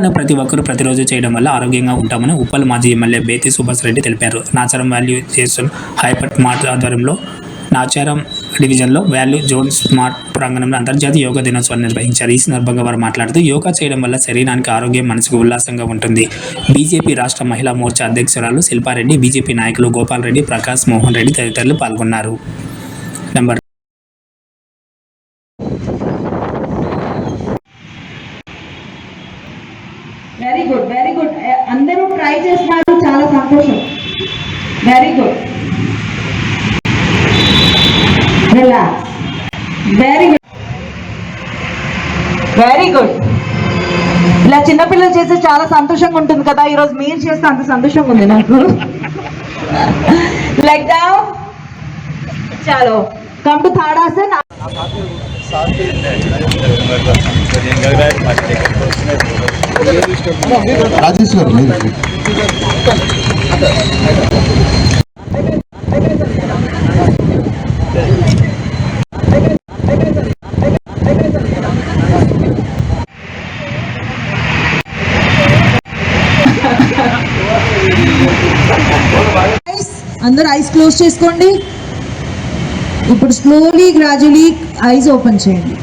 ప్రతి ఒక్కరూ ప్రతిరోజు చేయడం వల్ల ఆరోగ్యంగా ఉంటామని ఉప్పల్ మాజీ ఎమ్మెల్యే బేతి సుభాష్ రెడ్డి తెలిపారు. నాచారం వాల్యూ చేస్తున్న హైపర్ మార్ట్ ఆధ్వర్యంలో నాచారం డివిజన్లో వాల్యూ జోన్ స్మార్ట్ ప్రాంగణంలో అంతర్జాతీయ యోగా దినోత్సవాన్ని నిర్వహించారు. ఈ సందర్భంగా వారు మాట్లాడుతూ యోగా చేయడం వల్ల శరీరానికి ఆరోగ్యం మనసుకు ఉల్లాసంగా ఉంటుంది. బీజేపీ రాష్ట్ర మహిళా మోర్చా అధ్యక్షురాలు శిల్పారెడ్డి బీజేపీ నాయకులు గోపాల్ రెడ్డి ప్రకాష్ మోహన్ రెడ్డి తదితరులు పాల్గొన్నారు. Number very good very good అందరూ ట్రై చేస్తున్నారు చాలా సంతోషం. Very good relax very good very good ఇలా చిన్నపిల్లలు చేస్తే చాలా సంతోషంగా ఉంటుంది కదా. ఈరోజు మీరు చేస్తే అంత సంతోషంగా ఉంది నాకు. లైక్ డౌన్ చాలో కమ్ టు థర్డ్ ఆసన్ రాజేష్ గారు మీరు అందరూ ఐస్ క్లోజ్ చేసుకోండి. ఇప్పుడు స్లోలీ గ్రాడ్యువలీ ఐస్ ఓపెన్ చేయండి.